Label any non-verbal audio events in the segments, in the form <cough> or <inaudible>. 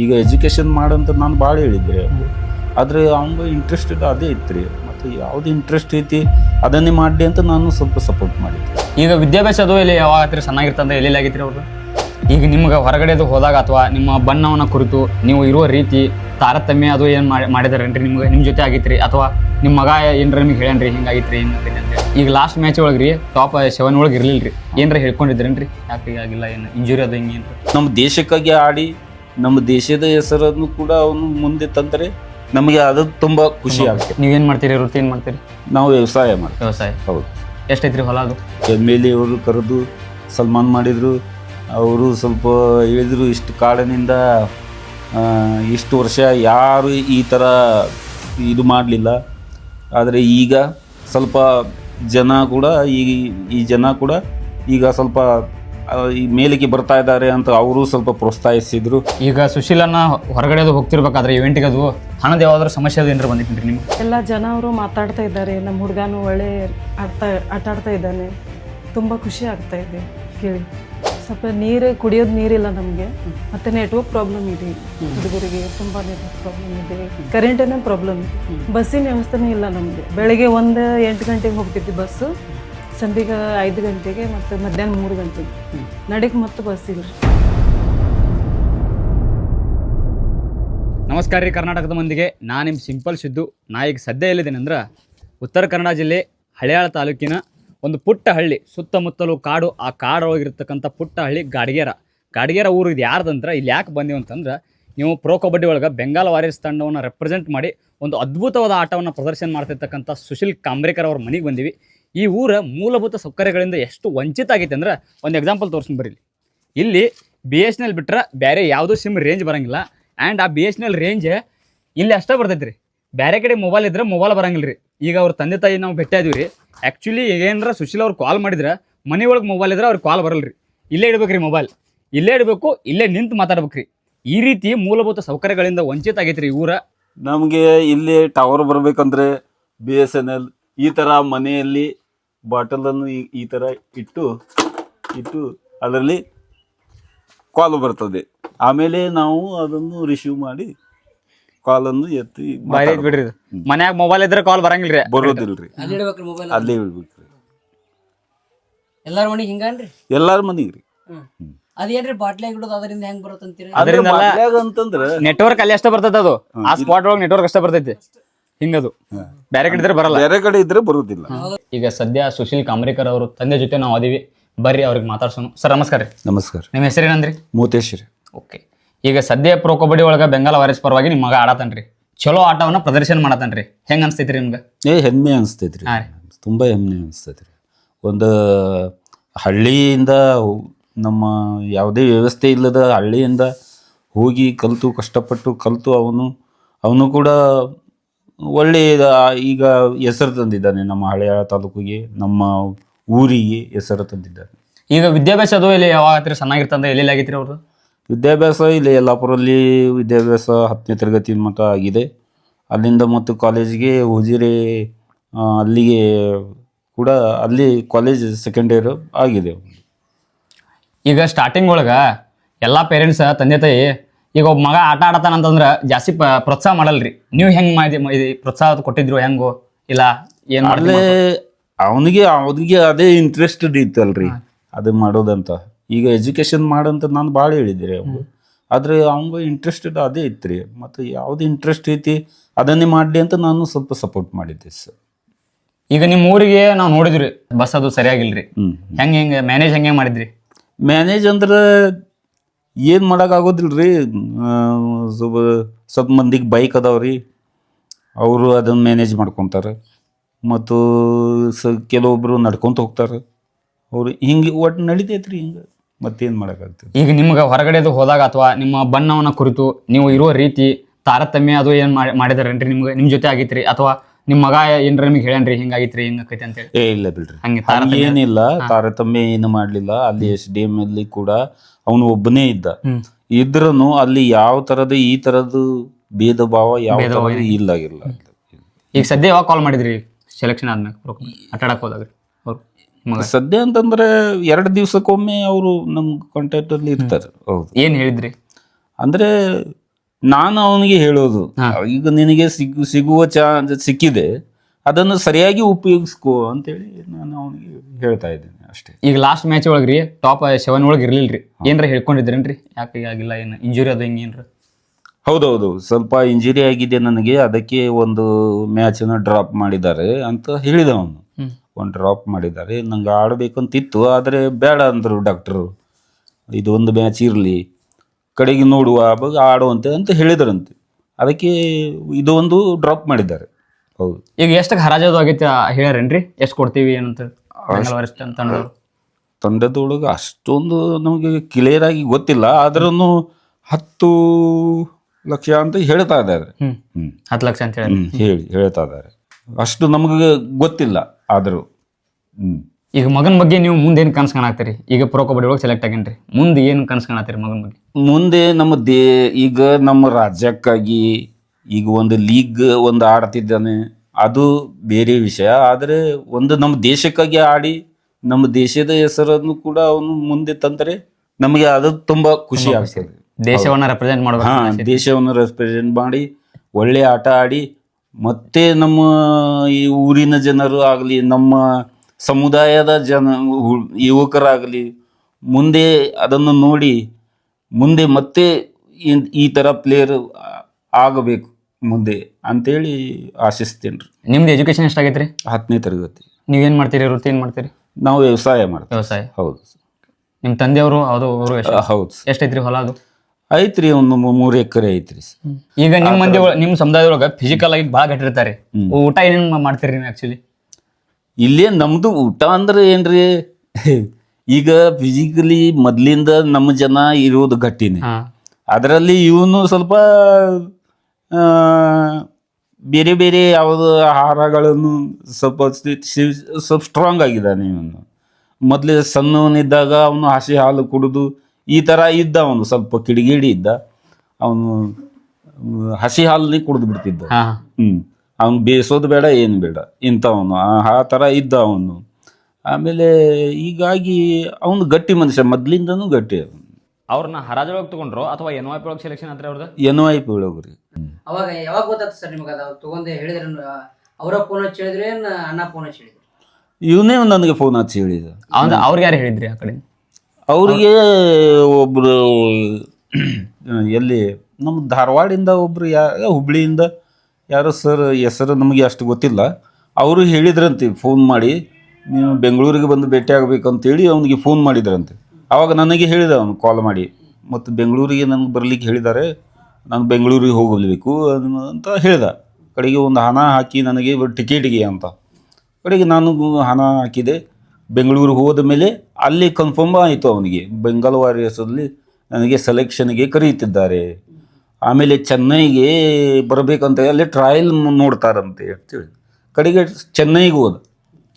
ಈಗ ಎಜುಕೇಶನ್ ಮಾಡಂತ ನಾನು ಭಾಳ ಹೇಳಿದ್ದೆ ಆದರೆ ಅವ್ನಿಗೆ ಇಂಟ್ರೆಸ್ಟೆಡ್ ಅದೇ ಇತ್ತು ರೀ ಮತ್ತು ಯಾವ್ದು ಇಂಟ್ರೆಸ್ಟ್ ಐತಿ ಅದನ್ನೇ ಮಾಡಿ ಅಂತ ನಾನು ಸ್ವಲ್ಪ ಸಪೋರ್ಟ್ ಮಾಡಿದ್ದೆ. ಈಗ ವಿದ್ಯಾಭ್ಯಾಸ ಅದು ಇಲ್ಲಿ ಯಾವಾಗ ಆತ್ರಿ ಚೆನ್ನಾಗಿರ್ತಂದ್ರೆ ಎಲ್ಲಿ ಆಗೈತೆ ರೀ ಅವರು ಈಗ ನಿಮ್ಗೆ ಹೊರಗಡೆದು ಹೋದಾಗ ಅಥವಾ ನಿಮ್ಮ ಬಣ್ಣವನ್ನು ಕುರಿತು ನೀವು ಇರುವ ರೀತಿ ತಾರತಮ್ಯ ಅದು ಏನು ಮಾಡಿದಾರೇನ್ರಿ ನಿಮ್ಗೆ? ನಿಮ್ಮ ಜೊತೆ ಆಗಿತ್ರಿ ಅಥವಾ ನಿಮ್ಮ ಮಗ ಏನ್ರ ನಿಮ್ಗೆ ಹೇಳೇನ್ರಿ ಹಿಂಗಾಗಿತ್ರಿ ಹಿಂಗಾಗೈತಿ ಅಂತ ಈಗ ಲಾಸ್ಟ್ ಮ್ಯಾಚ್ ಒಳಗೆ ರೀ ಟಾಪ್ ಸೆವೆನ್ ಒಳಗೆ ಇರಲಿಲ್ಲ ರೀ ಏನರ ಹೇಳ್ಕೊಂಡಿದ್ರೇನ್ರಿ? ಯಾಕೆ ಆಗಿಲ್ಲ ಏನು ಇಂಜುರಿ ಅದು ಹಿಂಗೆ ನಮ್ಮ ದೇಶಕ್ಕಾಗಿ ಆಡಿ ನಮ್ಮ ದೇಶದ ಹೆಸರನ್ನು ಕೂಡ ಅವನು ಮುಂದೆ ತಂದರೆ ನಮಗೆ ಅದು ತುಂಬ ಖುಷಿ ಆಗುತ್ತೆ. ನೀವೇನು ಮಾಡ್ತೀರಿ ವೃತ್ತಿ ಏನು ಮಾಡ್ತೀರಿ? ನಾವು ವ್ಯವಸಾಯ ಮಾಡ್ತೀವಿ. ವ್ಯವಸಾಯ. ಹೌದು. ಎಷ್ಟೈತ್ರಿ ಹೊಲ ಅದು? ಎಂ ಎಲ್ ಎ ಅವರು ಕರೆದು ಸಲ್ಮಾನ್ ಮಾಡಿದರು. ಅವರು ಸ್ವಲ್ಪ ಹೇಳಿದರು ಇಷ್ಟು ಕಾಡಿನಿಂದ ಆ, ಇಷ್ಟು ವರ್ಷ ಯಾರು ಈ ಥರ ಇದು ಮಾಡಲಿಲ್ಲ. ಆದರೆ ಈಗ ಸ್ವಲ್ಪ ಜನ ಕೂಡ ಈ ಈ ಜನ ಕೂಡ ಈಗ ಸ್ವಲ್ಪ ಈ ಮೇಲಿಗೆ ಬರ್ತಾ ಇದ್ದಾರೆ ಅಂತ ಅವರು ಸ್ವಲ್ಪ ಪ್ರೋತ್ಸಾಹಿಸಿದ್ರು. ಈಗ ಸುಶೀಲನ್ನ ಹೊರಗಡೆ ಅದು ಹೋಗ್ತಿರ್ಬೇಕಾದ್ರೆ ಇವೆಂಟಿಗೆ ಅದು ಹಣದ ಯಾವ್ದಾದ್ರು ಸಮಸ್ಯೆ ಅದು ಏನಾರು ಬಂದಿತ್ತು ನಿಮ್ಗೆ? ಎಲ್ಲ ಜನ ಅವರು ಮಾತಾಡ್ತಾ ಇದ್ದಾರೆ ನಮ್ಮ ಹುಡುಗನು ಒಳ್ಳೆ ಆಡ್ತಾ ಆಟ ಆಡ್ತಾ ಇದ್ದಾನೆ. ತುಂಬ ಖುಷಿ ಆಗ್ತಾ ಇದೆ ಕೇಳಿ. ಸ್ವಲ್ಪ ನೀರು ಕುಡಿಯೋದು ನೀರಿಲ್ಲ ನಮಗೆ. ಮತ್ತೆ ನೆಟ್ವರ್ಕ್ ಪ್ರಾಬ್ಲಮ್ ಇದೆ. ಹುಡುಗರಿಗೆ ತುಂಬ ನೆಟ್ವರ್ಕ್ ಪ್ರಾಬ್ಲಮ್ ಇದೆ. ಕರೆಂಟಿನ ಪ್ರಾಬ್ಲಮ್ ಇದೆ ಬಸ್ಸಿನ ವ್ಯವಸ್ಥೆನೂ ಇಲ್ಲ ನಮಗೆ. ಬೆಳಗ್ಗೆ ಒಂದು ಎಂಟು ಗಂಟೆಗೆ ಹೋಗ್ತಿದ್ವಿ ಬಸ್ಸು. ಸಂಜೆಗೆ ಐದು ಗಂಟೆಗೆ ಮತ್ತು ಮಧ್ಯಾಹ್ನ ಮೂರು ಗಂಟೆಗೆ. ನಡಕ್ಕೆ ಮತ್ತೆ ಬಸ್ ಇಲ್ಲ ನಮಸ್ಕಾರ ರೀ ಕರ್ನಾಟಕದ ಮಂದಿಗೆ. ನಾನು ನಿಮ್ಮ ಸಿಂಪಲ್ ಸಿದ್ದು. ನಾ ಈಗ ಸದ್ಯ ಎಲ್ಲಿದ್ದೇನೆ ಅಂದ್ರೆ ಉತ್ತರ ಕನ್ನಡ ಜಿಲ್ಲೆ ಹಳೆಯಾಳ ತಾಲೂಕಿನ ಒಂದು ಪುಟ್ಟ ಹಳ್ಳಿ ಸುತ್ತಮುತ್ತಲು ಕಾಡು ಆ ಕಾಡೊಳಗಿರ್ತಕ್ಕಂಥ ಪುಟ್ಟ ಹಳ್ಳಿ ಗಾಡಿಗೆರ. ಗಾಡಿಗೆರ ಊರು ಇದು ಯಾರ್ದಂದ್ರೆ ಇಲ್ಲಿ ಯಾಕೆ ಬಂದೀವಿ ಅಂತಂದ್ರೆ ನೀವು ಪ್ರೋ ಕಬಡ್ಡಿ ಒಳಗೆ ಬೆಂಗಾಲ್ ವಾರಿಯರ್ಸ್ ತಂಡವನ್ನು ರೆಪ್ರೆಸೆಂಟ್ ಮಾಡಿ ಒಂದು ಅದ್ಭುತವಾದ ಆಟವನ್ನು ಪ್ರದರ್ಶನ ಮಾಡ್ತಿರ್ತಕ್ಕಂಥ ಸುಶೀಲ್ ಕಾಂಬ್ರೇಕರ್ ಅವ್ರ ಮನೆಗೆ ಬಂದೀವಿ. ಈ ಊರ ಮೂಲಭೂತ ಸೌಕರ್ಯಗಳಿಂದ ಎಷ್ಟು ವಂಚಿತ ಆಗೈತೆ ಅಂದ್ರೆ ಒಂದು ಎಕ್ಸಾಂಪಲ್ ತೋರಿಸ್ತೀನಿ ಬರೀ ಇಲ್ಲಿ. ಬಿ ಎಸ್ ಎನ್ ಎಲ್ ಬಿಟ್ರೆ ಬೇರೆ ಯಾವುದೂ ಸಿಮ್ ರೇಂಜ್ ಬರಂಗಿಲ್ಲ. ಆ್ಯಂಡ್ ಆ B S N L range ಇಲ್ಲಿ ಅಷ್ಟೇ ಬರ್ತೈತೆ ರೀ. ಬೇರೆ ಕಡೆ ಮೊಬೈಲ್ ಇದ್ರೆ ಮೊಬೈಲ್ ಬರಂಗಿಲ್ಲ ರೀ. ಈಗ ಅವ್ರ ತಂದೆ ತಾಯಿ ನಾವು ಭೇಟಿ ಆದೀವಿ ರೀ. ಆ್ಯಕ್ಚುಲಿ ಏನರ ಸುಶೀಲ್ ಅವ್ರು ಕಾಲ್ ಮಾಡಿದ್ರೆ ಮನೆ ಮೊಬೈಲ್ ಇದ್ರೆ ಅವ್ರಿಗೆ ಕಾಲ್ ಬರಲ್ಲ ರೀ. ಇಲ್ಲೇ ಇಡ್ಬೇಕು ರೀ ಮೊಬೈಲ್ ಇಲ್ಲೇ ಇಡಬೇಕು, ಇಲ್ಲೇ ನಿಂತು ಮಾತಾಡ್ಬೇಕು ರೀ ಈ ರೀತಿ ಮೂಲಭೂತ ಸೌಕರ್ಯಗಳಿಂದ ವಂಚಿತ ಆಗೈತೆ ರೀ ಊರ. ನಮಗೆ ಇಲ್ಲಿ ಟವರ್ ಬರಬೇಕಂದ್ರೆ ಬಿ ಎಸ್ ಎನ್ ಎಲ್ ಈ ಥರ ಮನೆಯಲ್ಲಿ ಬಾಟಲನ್ನು ಈ ಈ ಥರ ಇಟ್ಟು ಇಟ್ಟು ಅದರಲ್ಲಿ ಕಾಲು ಬರ್ತದೆ. ಆಮೇಲೆ ನಾವು ಅದನ್ನು ರಿಸೀವ್ ಮಾಡಿ ಕಾಲನ್ನು ಎತ್ತಿ ಬಾರಿ ಐತ್ ಬಿಡ್ರಿ ಮನ್ಯಾಗ ಮೊಬೈಲ್ ಇದ್ರೆ ಕಾಲ್ ಬರಂಗಿಲ್ರಿ. ರೀ ಬರೋದಿಲ್ರಿ. ಅಲ್ಲಿ ಇಡ್ಬೇಕ್ರಿ ಮೊಬೈಲ್ ಅಲ್ಲೇ. ಇಡ್ಬೇಕ್ರಿ ಎಲ್ಲಾರ ಮನಿಗೆ ಹಿಂಗನ್ರಿ? ಎಲ್ಲಾರ ಮನೆಗೆ ರೀ ಅದೇನ್ರಿ ಬಾಟ್ಲಿಯಾಗ ಇಡೋದು ಅದರಿಂದ ಹೆಂಗ್ ಬರುತ್ತಂತೀರಿ? ಅದರಿಂದ ಅಂತಂದ್ರೆ ನೆಟ್ವರ್ಕ್ ಅಲ್ಲಿ ಅಷ್ಟೇ ಬರ್ತೈತೆ ಅದು. ಆ ಸ್ಪಾಟ್ ಒಳಗೆ ನೆಟ್ವರ್ಕ್ ಅಷ್ಟೇ ಬರ್ತೈತಿ. ಹಿಂಗದು. ಬೇರೆ ಕಡೆ ಇದ್ರೆ ಬರಲ್ಲ. ಬೇರೆ ಕಡೆ ಇದ್ರೆ ಬರುದಿಲ್ಲ. ಈಗ ಸದ್ಯ ಸುಶೀಲ್ ಕಾಮ್ರೇಕರ್ ಅವರು ತಂದೆ ಜೊತೆ ನಾವು ಅದೀವಿ ಬರ್ರಿ ಅವ್ರಿಗೆ ಮಾತಾಡ್ಸೋಣ. ಸರ್ ನಮಸ್ಕಾರ ರೀ. ನಮಸ್ಕಾರ. ನಿಮ್ಮ ಹೆಸರೇನಂದ್ರಿ ಮೂತೇಶ್ವರಿ. ಓಕೆ. ಈಗ ಸದ್ಯ ಪ್ರೋ ಕಬಡ್ಡಿ ಒಳಗೆ ಬೆಂಗಾಲ್ ವಾರಿಯರ್ಸ್ ಪರವಾಗಿ ನಿಮ್ಮ ಮಗ ಆಡತಾನ್ರಿ. ಚಲೋ ಆಟವನ್ನ ಪ್ರದರ್ಶನ ಮಾಡತಾನ್ರಿ. ಹೆಂಗ್ ಅನ್ಸ್ತೈತ್ರಿ ನಿಮ್ಗೆ? ಏ ಹೆಮ್ಮೆ ಅನಿಸ್ತೈತ್ರಿ. ಹಾ ರೀ. ತುಂಬ ಹೆಮ್ಮೆ ಅನಿಸ್ತೈತ್ರಿ. ಒಂದು ಹಳ್ಳಿಯಿಂದ ಹೋ- ನಮ್ಮ ಯಾವುದೇ ವ್ಯವಸ್ಥೆ ಇಲ್ಲದ ಹಳ್ಳಿಯಿಂದ ಹೋಗಿ ಕಲಿತು ಕಷ್ಟಪಟ್ಟು ಕಲಿತು ಅವನು ಅವನು ಕೂಡ ಒಳ್ಳೆಯ ಈಗ ಹೆಸರು ತಂದಿದ್ದಾನೆ ನಮ್ಮ ಹಳೆಯ ತಾಲೂಕಿಗೆ ನಮ್ಮ ಊರಿಗೆ ಹೆಸರು ತಂದಿದ್ದಾನೆ. ಈಗ ವಿದ್ಯಾಭ್ಯಾಸ ಅದು ಇಲ್ಲಿ ಯಾವಾಗ ಚೆನ್ನಾಗಿರ್ತಂದ್ರೆ ಎಲ್ಲಿ ಆಗೈತ್ರಿ ಅವರು ವಿದ್ಯಾಭ್ಯಾಸ ಇಲ್ಲಿ ಯಲ್ಲಾಪುರಲ್ಲಿ ವಿದ್ಯಾಭ್ಯಾಸ ಹತ್ತನೇ ತರಗತಿ ಮಟ್ಟ ಆಗಿದೆ. ಅಲ್ಲಿಂದ ಮತ್ತು ಕಾಲೇಜಿಗೆ ಉಜಿರೆ ಅಲ್ಲಿಗೆ ಕೂಡ ಅಲ್ಲಿ ಕಾಲೇಜ್ ಸೆಕೆಂಡ್ ಇಯರ್ ಆಗಿದೆ. ಈಗ ಸ್ಟಾರ್ಟಿಂಗ್ ಒಳಗೆ ಎಲ್ಲ ಪೇರೆಂಟ್ಸ್ ತಂದೆ ತಾಯಿ ಈಗ ಒಬ್ಬ ಮಗ ಆಟ ಆಡತಾನ ಅಂತಂದ್ರ ಜಾಸ್ತಿ ಪ- ಪ್ರೋತ್ಸಾಹ ಮಾಡಲ್ರಿ. ನೀವು ಹೆಂಗ್ ಮಾಡಿ ಪ್ರೋತ್ಸಾಹ ಕೊಟ್ಟಿದ್ರು ಹೆಂಗೋ? ಇಲ್ಲ ಏನ್ ಅಲ್ಲೇ ಮಾಡ್ಲಿ ಅವನಿಗೆ ಅವನಿಗೆ ಅದೇ ಇಂಟ್ರೆಸ್ಟೆಡ್ ಇತ್ತಲ್ರಿ. ಅದು ಮಾಡೋದಂತ. ಈಗ ಎಜುಕೇಶನ್ ಮಾಡಂತ ನಾನು ಭಾಳ ಹೇಳಿದ್ರಿ ಅವ್ನು ಆದ್ರೆ ಅವಂಗ ಇಂಟ್ರೆಸ್ಟೆಡ್ ಅದೇ ಇತ್ತು ಮತ್ತೆ ಯಾವ್ದು ಇಂಟ್ರೆಸ್ಟ್ ಐತಿ ಅದನ್ನೇ ಮಾಡಲಿ ಅಂತ ನಾನು ಸ್ವಲ್ಪ ಸಪೋರ್ಟ್ ಮಾಡಿದ್ದೆ ಸರ್ ಈಗ ನಿಮ್ಮ ಊರಿಗೆ ನಾವು ನೋಡಿದ್ರಿ ಬಸ್ ಅದು ಸರಿಯಾಗಿಲ್ರಿ. ಹ್ಞೂ ಹೆಂಗ್ ಹೆಂಗ್ ಮ್ಯಾನೇಜ್ ಹೆಂಗೆ ಮಾಡಿದ್ರಿ? ಮ್ಯಾನೇಜ್ ಅಂದ್ರೆ ಏನು ಮಾಡೋಕ್ಕಾಗೋದಿಲ್ಲ ರೀ ಸ್ವಲ್ಪ ಸ್ವಲ್ಪ ಮಂದಿಗೆ ಬೈಕ್ ಅದಾವ್ರಿ. ಅವರು ಅದನ್ನು ಮ್ಯಾನೇಜ್ ಮಾಡ್ಕೊತಾರೆ. ಮತ್ತು ಸ ಕೆಲವೊಬ್ಬರು ನಡ್ಕೊತ ಹೋಗ್ತಾರೆ. ಅವರು ಹಿಂಗೆ ಒಟ್ಟು ನಡಿತೈತೆ ರೀ ಹಿಂಗೆ. ಮತ್ತೇನು ಮಾಡೋಕ್ಕಾಗ್ತದೆ ಈಗ ನಿಮ್ಗೆ ಹೊರಗಡೆದು ಹೋದಾಗ ಅಥವಾ ನಿಮ್ಮ ಬಣ್ಣವನ್ನು ಕುರಿತು ನೀವು ಇರುವ ರೀತಿ ತಾರತಮ್ಯ ಅದು ಏನು ಮಾಡಿ ಮಾಡಿದಾರೇನ್ರಿ ನಿಮ್ಗೆ? ನಿಮ್ಮ ಜೊತೆ ಆಗಿತ್ರಿ? ಅಥವಾ ನಿಮ್ಮ ಮಗ ಏನ್ರ ನಿಮ್ಗೆ ಹೇಳನ್ರಿ? ಹಿಂಗಾಗಿತ್ರಿ ಹಿಂಗೈತಿ ಅಂತೇಳಿ ಏ ಇಲ್ಲ ಬಿಡ್ರಿ. ಹಂಗೆ ತಾರತಮ್ಯ. ಏನಿಲ್ಲ ತಾರತಮ್ಯ ಏನು ಮಾಡ್ಲಿಲ್ಲ. ಅಲ್ಲಿ ಎಸ್ ಡಿ ಎಂ ಅಲ್ಲಿ ಕೂಡ ಅವನು ಒಬ್ಬನೇ ಇದ್ದ. ಇದ್ರನು ಇದ್ರೂ ಅಲ್ಲಿ ಯಾವ ತರದ ಈ ತರದ ಭೇದ ಭಾವ ಯಾವ ಇಲ್ಲ ಇಲ್ಲ. ಈಗ ಸದ್ಯ ಯಾವಾಗ ಕಾಲ್ ಮಾಡಿದ್ರಿ? ಸೆಲೆಕ್ಷನ್ ಆದ್ಮೇಲೆ pro ಕಬಡ್ಡಿ ಆಟ ಆಡಕ್ ಹೋದಾಗ ಅವ್ರು ಮಗ? ಸದ್ಯ ಅಂತಂದ್ರೆ ಎರಡು ದಿವಸಕ್ಕೊಮ್ಮೆ ಅವರು ನಮ್ ಕಾಂಟ್ಯಾಕ್ಟ್ ಅಲ್ಲಿ ಇರ್ತಾರೆ. ಹೌದು ಏನ್ ಹೇಳಿದ್ರಿ? ಅಂದ್ರೆ ನಾನು ಅವನಿಗೆ ಹೇಳೋದು. ಈಗ ನಿನಗೆ ಸಿಗ್ ಸಿಗುವ ಚಾನ್ಸ್ ಸಿಕ್ಕಿದೆ ಅದನ್ನು ಸರಿಯಾಗಿ ಉಪಯೋಗಿಸ್ಕೋ ಅಂತೇಳಿ ನಾನು ಅವನಿಗೆ ಹೇಳ್ತಾ ಇದ್ದೇನೆ ಅಷ್ಟೇ. ಈಗ ಲಾಸ್ಟ್ ಮ್ಯಾಚ್ ಒಳಗ್ರಿ ಟಾಪ್ ಸೆವೆನ್ ಒಳಗೆ ಇರ್ಲಿಲ್ರಿ. ಏನ್ರ ಹೇಳ್ಕೊಂಡಿದ್ರೇನ್ರಿ? ಯಾಕೆ ಆಗಿಲ್ಲ ಏನು ಇಂಜುರಿ ಅದು ಹಿಂಗೆ ಏನ್ರ? ಹೌದೌದು ಸ್ವಲ್ಪ ಇಂಜುರಿ ಆಗಿದೆ ನನಗೆ ಅದಕ್ಕೆ ಒಂದು ಮ್ಯಾಚನ್ನು ಡ್ರಾಪ್ ಮಾಡಿದ್ದಾರೆ ಅಂತ ಹೇಳಿದ ಅವನು. ಒಂದು ಡ್ರಾಪ್ ಮಾಡಿದ್ದಾರೆ ನಂಗೆ ಆಡಬೇಕಂತಿತ್ತು ಆದರೆ ಬೇಡ ಅಂದರು ಡಾಕ್ಟ್ರು ಇದು ಒಂದು ಮ್ಯಾಚ್ ಇರಲಿ. ಕಡೆಗೆ ನೋಡುವ ಆವಾಗ ಆಡುವಂತೆ ಅಂತ ಹೇಳಿದರಂತೆ. ಅದಕ್ಕೆ ಇದು ಒಂದು ಡ್ರಾಪ್ ಮಾಡಿದ್ದಾರೆ. ಹೌದು. ಈಗ ಎಷ್ಟಕ್ಕೆ ಹರಾಜದು ಆಗೈತೆ ಹೇಳ್ಯಾರೇನ್ರಿ ಎಷ್ಟು ಕೊಡ್ತೀವಿ ಏನಂತ ಬೆಂಗಳೂರು ಎಷ್ಟು ಅಂತ ತಂಡದವ್ರು ತಂಡದೊಳಗೆ ಅಷ್ಟೊಂದು ನಮಗೆ ಕ್ಲಿಯರ್ ಆಗಿ ಗೊತ್ತಿಲ್ಲ. ಆದ್ರೂ ಹತ್ತು ಲಕ್ಷ ಅಂತ ಹೇಳ್ತಾ ಇದ್ದಾರೆ. ಹ್ಮ್. ಹ್ಮ್. ಹತ್ತು ಲಕ್ಷ ಅಂತ ಹೇಳಿ. ಹ್ಮ್, ಹೇಳಿ ಹೇಳ್ತಾ ಇದ್ದಾರೆ. ಅಷ್ಟು ನಮಗೆ ಗೊತ್ತಿಲ್ಲ ಆದರೂ. ಹ್ಮ್. ಈಗ ಮಗನ ಬಗ್ಗೆ ನೀವು ಮುಂದೆ ಏನು ಕನ್ಸು ಕಾಣಾಕ್ತೀರಿ? ಈಗ ಪ್ರೊ ಕಬಡ್ಡಿ ಒಳಗೆ ಸೆಲೆಕ್ಟ್ ಆಗೇನ್ರಿ. ಮುಂದೆ ಏನು ಕನಸು ಕಾಣತ್ತೀರಿ ಮಗನ ಬಗ್ಗೆ? ಮುಂದೆ ನಮ್ಮ ದೇ ಈಗ ನಮ್ಮ ರಾಜ್ಯಕ್ಕಾಗಿ ಈಗ ಒಂದು ಲೀಗ್ ಒಂದು ಆಡ್ತಿದ್ದಾನೆ. ಅದು ಬೇರೆ ವಿಷಯ. ಆದರೆ ಒಂದು ನಮ್ಮ ದೇಶಕ್ಕಾಗಿ ಆಡಿ ನಮ್ಮ ದೇಶದ ಹೆಸರನ್ನು ಕೂಡ ಅವನು ಮುಂದೆ ತಂದರೆ ನಮಗೆ ಅದು ತುಂಬಾ ಖುಷಿ ಆಗ್ತದೆ. ದೇಶವನ್ನ ರೆಪ್ರೆಸೆಂಟ್ ಮಾಡ್ಬೇಕು ಹಾ ದೇಶವನ್ನು ರೆಪ್ರೆಸೆಂಟ್ ಮಾಡಿ ಒಳ್ಳೆ ಆಟ ಆಡಿ ಮತ್ತೆ ನಮ್ಮ ಈ ಊರಿನ ಜನರು ಆಗಲಿ ನಮ್ಮ ಸಮುದಾಯದ ಜನ ಯುವಕರಾಗಲಿ ಮುಂದೆ ಅದನ್ನು ನೋಡಿ ಮುಂದೆ ಮತ್ತೆ ಈ- ಥರ ಪ್ಲೇಯರ್ ಆಗಬೇಕು ಮುಂದೆ ಅಂತೇಳಿ ಆಶಿಸ್ತೇನೆ ರೀ ನಿಮ್ದು ಎಜುಕೇಶನ್ ಎಷ್ಟಾಗೈತ್ರಿ? ಹತ್ತನೇ ತರಗತಿ. ನೀವೇನು ಮಾಡ್ತೀರಿ ವೃತ್ತಿ ಏನು ಮಾಡ್ತೀರಿ? ನಾವು ವ್ಯವಸಾಯ ಮಾಡ್ತೀವಿ. ವ್ಯವಸಾಯ? ಹೌದು ನಿಮ್ಮ ತಂದೆಯವರು ಅದು ಅವರು ಹೌದು ಎಷ್ಟೈತ್ರಿ ಹೊಲ ಅದು? ಐತ್ರಿ ಒಂದು ಮೂರು ಎಕರೆ ಐತ್ರಿ ಈಗ ನಿಮ್ಮ ಮಂದಿ ನಿಮ್ಮ ಸಮುದಾಯದೊಳಗೆ ಫಿಸಿಕಲ್ ಆಗಿ ಭಾಳ ಗಟ್ಟಿರ್ತಾರೆ ಊಟ ಏನೇನು ಮಾಡ್ತೀರಿ ನೀವು ಆ್ಯಕ್ಚುಲಿ ಇಲ್ಲೇ ನಮ್ಮದು ಊಟ ಅಂದ್ರೆ ಏನ್ರಿ? <laughs> ಈಗ ಫಿಸಿಕಲಿ ಮೊದ್ಲಿಂದ ನಮ್ಮ ಜನ ಇರೋದು ಗಟ್ಟಿನೇ. ಅದರಲ್ಲಿ ಇವನು ಸ್ವಲ್ಪ ಆ, ಬೇರೆ ಬೇರೆ ಯಾವುದು ಆಹಾರಗಳನ್ನು ಸ್ವಲ್ಪ ಸ್ವಲ್ಪ ಸ್ಟ್ರಾಂಗ್ ಆಗಿದ್ದಾನೆ ಇವನು. ಮೊದಲೇ ಸಣ್ಣವನಿದ್ದಾಗ ಅವನು ಹಸಿ ಹಾಲು ಕುಡಿದು ಈ ಥರ ಇದ್ದ ಅವನು ಸ್ವಲ್ಪ ಕಿಡಿಗೇಡಿ ಇದ್ದ. ಅವನು ಹಸಿ ಹಾಲನ್ನೇ ಕುಡಿದು ಬಿಡ್ತಿದ್ದ. ಹಾಂ. ಹ್ಮ್. ಅವ್ನು ಬೇಯಿಸೋದು ಬೇಡ ಏನು ಬೇಡ. ಇಂಥವನು ಆ- ಥರ ಇದ್ದ ಅವನು ಆಮೇಲೆ ಹೀಗಾಗಿ ಅವನು ಗಟ್ಟಿ ಮನುಷ್ಯ ಮೊದಲಿಂದನೂ ಗಟ್ಟಿ ಅವನು. ಅವ್ರನ್ನ ಹರಾಜೊಳಗೆ ತಗೊಂಡ್ರು ಅಥವಾ ಎನ್ ವೈ ಪಿ ಒಳಗೆ ಸೆಲೆಕ್ಷನ್ ಆದ್ರೆ ಅವ್ರದ್ದು? ಎನ್ ಐ ಪಿ ಒಳಗ್ರಿ ಅವಾಗ ಯಾವಾಗ ಗೊತ್ತಾಯ್ತು ಸರ್ ನಿಮಗೆ ಅದು? ತೊಗೊಂಡು ಹೇಳಿದ್ರೆ ಅವರ ಫೋನ್ ಹಚ್ಚಿ ಹೇಳಿದ್ರೆ ಏನ್ ಅಣ್ಣ ಫೋನ್ ಹಚ್ಚಿ ಹೇಳಿದ್ರು? ಇವನೇ ನನಗೆ ಫೋನ್ ಹಚ್ಚಿ ಹೇಳಿದ. ಅವ್ನ ಅವ್ರಿಗೆ ಯಾರು ಹೇಳಿದ್ರಿ ಆ ಕಡೆ? ಅವರಿಗೆ ಒಬ್ರು ಎಲ್ಲಿ ನಮ್ಮ ಧಾರವಾಡಿಂದ ಒಬ್ರು ಯಾ ಹುಬ್ಳಿಯಿಂದ ಯಾರೋ ಸರ್ ಹೆಸರು ನಮಗೆ ಅಷ್ಟು ಗೊತ್ತಿಲ್ಲ. ಅವರು ಹೇಳಿದ್ರಂತೆ ಫೋನ್ ಮಾಡಿ, ನೀವು ಬೆಂಗಳೂರಿಗೆ ಬಂದು ಭೇಟಿ ಆಗಬೇಕಂತೇಳಿ ಅವನಿಗೆ ಫೋನ್ ಮಾಡಿದ್ರಂತೆ. ಆವಾಗ ನನಗೆ ಹೇಳಿದ ಅವನು ಕಾಲ್ ಮಾಡಿ, ಮತ್ತು ಬೆಂಗಳೂರಿಗೆ ನನಗೆ ಬರಲಿಕ್ಕೆ ಹೇಳಿದ್ದಾರೆ ನಾನು ಬೆಂಗಳೂರಿಗೆ ಹೋಗಬೇಕು ಅಂತ ಹೇಳಿದ. ಕಡೆಗೆ ಒಂದು ಹಣ ಹಾಕಿ ನನಗೆ ಟಿಕೆಟ್ಗೆ ಅಂತ. ಕಡೆಗೆ ನಾನು ಹಣ ಹಾಕಿದೆ ಬೆಂಗಳೂರಿಗೆ ಹೋದ ಮೇಲೆ ಅಲ್ಲಿ ಕನ್ಫರ್ಮ್ ಆಯಿತು ಅವನಿಗೆ. ಬೆಂಗಾಲ್ ವಾರಿಯರ್ಸಲ್ಲಿ ನನಗೆ ಸೆಲೆಕ್ಷನ್ಗೆ ಕರೀತಿದ್ದಾರೆ. ಆಮೇಲೆ ಚೆನ್ನೈಗೆ ಬರಬೇಕಂತ ಅಲ್ಲಿ ಟ್ರಯಲ್ ನೋಡ್ತಾರಂತೆ ಅಂತೇಳಿ ಕಡೆಗೆ ಚೆನ್ನೈಗೆ ಹೋದ.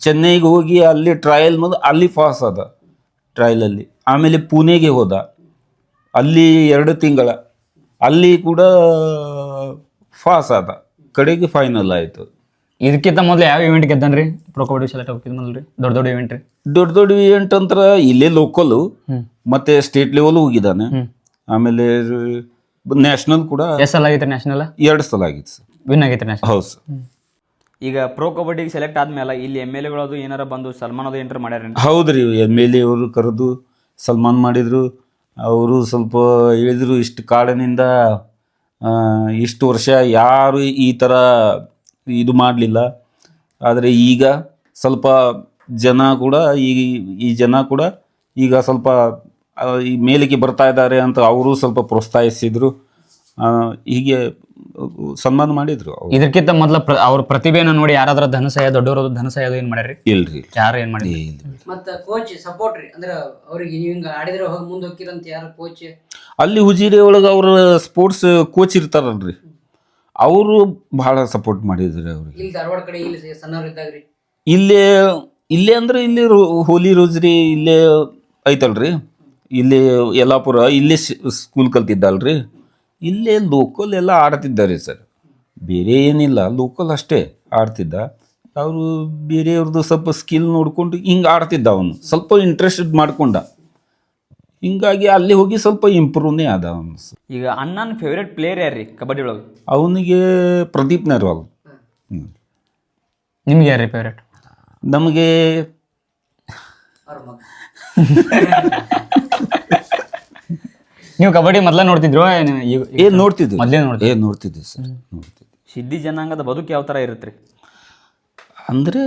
ಚೆನ್ನೈಗೆ ಹೋಗಿ ಅಲ್ಲಿ ಟ್ರಯಲ್ ಮುಂದೆ ಅಲ್ಲಿ ಪಾಸ್ ಅದ ಟ್ರಾಯಲಲ್ಲಿ ಆಮೇಲೆ ಪುಣೆಗೆ ಹೋದ. ಅಲ್ಲಿ ಎರಡು ತಿಂಗಳ. ಅಲ್ಲಿ ಕೂಡ ಫಾಸ್ ಆದ. ಕಡೆಗೆ ಫೈನಲ್ ಆಯಿತು. ಇದಕ್ಕಿಂತ ಮೊದಲು ಯಾವ ಇವೆಂಟ್ ಗೆದ್ದಾನ್ರಿ? ಪ್ರೊ ಕಬಡ್ಡಿ ಸೆಲೆಕ್ಟ್ ಹೋಗ್ತಿದ್ ಮೊದಲು ರೀ? ದೊಡ್ಡ ದೊಡ್ಡ ಇವೆಂಟ್ ರೀ? ದೊಡ್ಡ ದೊಡ್ಡ ಇವೆಂಟ್ ಅಂತ ಇಲ್ಲೇ ಲೋಕಲು ಮತ್ತೆ ಸ್ಟೇಟ್ ಲೆವೆಲ್ ಹೋಗಿದ್ದಾನೆ. ಆಮೇಲೆ ನ್ಯಾಷನಲ್ ಕೂಡ ಎಷ್ಟು ಸಲ ಆಗೈತೆ ನ್ಯಾಷನಲ್ ಎರಡು ಸಲ ಆಗಿತ್ತು ಸರ್ ವಿನ್ ಆಗೈತೆ ನ್ಯಾಷನಲ್ ಹೌದು ಸರ್ ಈಗ ಪ್ರೊ ಕಬಡ್ಡಿಗೆ ಸೆಲೆಕ್ಟ್ ಆದ್ಮೇಲೆ ಇಲ್ಲಿ ಎಂ ಎಲ್ ಎಗಳದು ಏನಾರ ಬಂದು ಸಲ್ಮಾನ್ ಅದು ಎಂಟರ್ ಮಾಡ್ಯಾರ ಹೌದ್ರಿ ಎಂ ಎಲ್ ಎ ಅವರು ಕರೆದು ಸಲ್ಮಾನ್ ಮಾಡಿದ್ರು. ಅವರು ಸ್ವಲ್ಪ ಹೇಳಿದ್ರು ಇಷ್ಟು ಕಾಡಿನಿಂದ ಆ, ಇಷ್ಟು ವರ್ಷ ಯಾರು ಈ ಥರ ಇದು ಮಾಡಲಿಲ್ಲ. ಆದರೆ ಈಗ ಸ್ವಲ್ಪ ಜನ ಕೂಡ ಈ ಈ ಜನ ಕೂಡ ಈಗ ಸ್ವಲ್ಪ ಈ ಮೇಲಿಗೆ ಬರ್ತಾ ಇದ್ದಾರೆ ಅಂತ ಅವರು ಸ್ವಲ್ಪ ಪ್ರೋತ್ಸಾಹಿಸಿದ್ರು. ಹೀಗೆ ಸನ್ಮಾನ ಮಾಡಿದ್ರು ಇದಕ್ಕಿಂತ ಮೊದಲ ಪ್ರ ಅವ್ರ ಪ್ರತಿಭೆಯನ್ನು ನೋಡಿ ಯಾರಾದ್ರೂ ಧನಸಹಾಯ ದೊಡ್ಡವರು ಧನಸಹಾಯ ಅದು ಏನು ಮಾಡ್ಯಾರಿ ಇಲ್ರಿ ಯಾರು ಏನು ಮಾಡಿ ಮತ್ತೆ ಕೋಚ್ ಸಪೋರ್ಟ್ ರೀ ಅಂದ್ರೆ ಅವ್ರಿಗೆ ನೀವು ಹಿಂಗ ಆಡಿದ್ರೆ ಹೋಗಿ ಮುಂದೆ ಹೋಗಿರಂತ ಯಾರು ಕೋಚ್ ಅಲ್ಲಿ ಹುಜಿರಿ ಒಳಗೆ ಅವ್ರ ಸ್ಪೋರ್ಟ್ಸ್ ಕೋಚ್ ಇರ್ತಾರಲ್ರಿ. ಅವರು ಬಹಳ ಸಪೋರ್ಟ್ ಮಾಡಿದ್ರು ಅವ್ರಿಗೆ. ಇಲ್ಲಿ ಧಾರವಾಡ ಕಡೆ ಇಲ್ಲಿ ಸಣ್ಣವ್ರು ಇದ್ದಾಗ್ರಿ. ಇಲ್ಲೇ ಇಲ್ಲೇ ಅಂದ್ರೆ ಇಲ್ಲಿ ರೋ- ಹೋಲಿ ರೋಜ್ರಿ ಇಲ್ಲೇ ಐತಲ್ರಿ. ಇಲ್ಲೇ ಯಲ್ಲಾಪುರ ಇಲ್ಲಿ ಸ್ಕೂಲ್ ಕಲ್ತಿದ್ದಲ್ರಿ? ಇಲ್ಲೇ ಲೋಕಲ್ ಎಲ್ಲ ಆಡ್ತಿದ್ದಾರೆ ಸರ್. ಬೇರೆ ಏನಿಲ್ಲ ಲೋಕಲ್ ಅಷ್ಟೇ ಆಡ್ತಿದ್ದ. ಅವರು ಬೇರೆಯವ್ರದ್ದು ಸ್ವಲ್ಪ ಸ್ಕಿಲ್ ನೋಡಿಕೊಂಡು ಹಿಂಗೆ ಆಡ್ತಿದ್ದ ಅವನು. ಸ್ವಲ್ಪ ಇಂಟ್ರೆಸ್ಟೆಡ್ ಮಾಡ್ಕೊಂಡ. ಹಿಂಗಾಗಿ ಅಲ್ಲಿ ಹೋಗಿ ಸ್ವಲ್ಪ ಇಂಪ್ರೂವ್ನೇ ಅದ ಅವನು ಈಗ ಅಣ್ಣನ ಫೇವ್ರೇಟ್ ಪ್ಲೇಯರ್ ಯಾರು ರೀ ಕಬಡ್ಡಿ ಒಳಗೆ? ಅವನಿಗೆ ಪ್ರದೀಪ್ ನೆರ್ವಾಲ್. ನಿಮ್ಗೆ ಯಾರೀ ಫೇವ್ರೇಟ್ ನಮಗೆ ನೀವು ಕಬಡ್ಡಿ ಮೊದ್ಲ ನೋಡ್ತಿದ್ರು ಏನ್ ಈಗ- ಮೊದಲೇ ನೋಡ್ತಿದ್ವಿ ಏನು ನೋಡ್ತಿದ್ವಿ ಸರ್ ನೋಡ್ತಿದ್ವಿ ಸಿದ್ಧಿ ಜನಾಂಗದ ಬದುಕು ಯಾವ ಥರ ಇರುತ್ತೆ ಅಂದರೆ